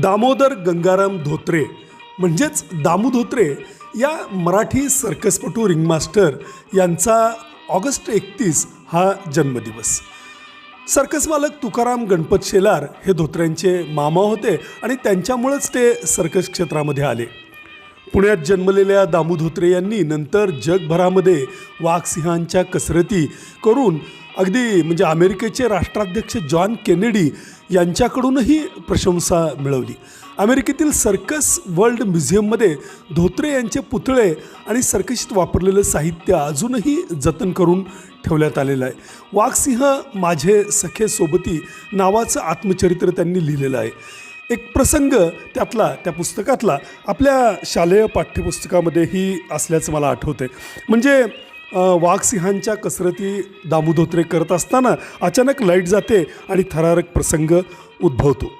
दामोदर गंगाराम धोत्रे म्हणजेच दामू धोत्रे या मराठी सर्कसपटू रिंगमास्टर यांचा ऑगस्ट एकतीस हा जन्मदिवस. सर्कस मालक तुकाराम गणपत शेलार हे धोत्र्यांचे मामा होते आणि त्यांच्यामुळंच ते सर्कस क्षेत्रामध्ये आले. पुण्यात जन्मलेल्या दामू धोत्रे यांनी नंतर जगभरामध्ये वाघसिंहांच्या कसरती करून अगदी म्हणजे अमेरिकेचे राष्ट्राध्यक्ष जॉन केनेडी यांच्याकडूनही प्रशंसा मिळवली. अमेरिकेतील सर्कस वर्ल्ड म्युझियममध्ये धोत्रे यांचे पुतळे आणि सर्कशीत वापरलेलं साहित्य अजूनही जतन करून ठेवण्यात आलेलं आहे. वाघसिंह माझे सखे सोबती नावाचं आत्मचरित्र त्यांनी लिहिलेलं आहे. एक प्रसंग त्यातला त्या पुस्तकातला आपल्या शालेय पाठ्यपुस्तकामध्येही असल्याचं मला आठवतं आहे म्हणजे वाघसिंहांच्या कसरती दामोदोत्रे करत असताना अचानक लाइट जाते आणि थरारक प्रसंग उद्भवतो.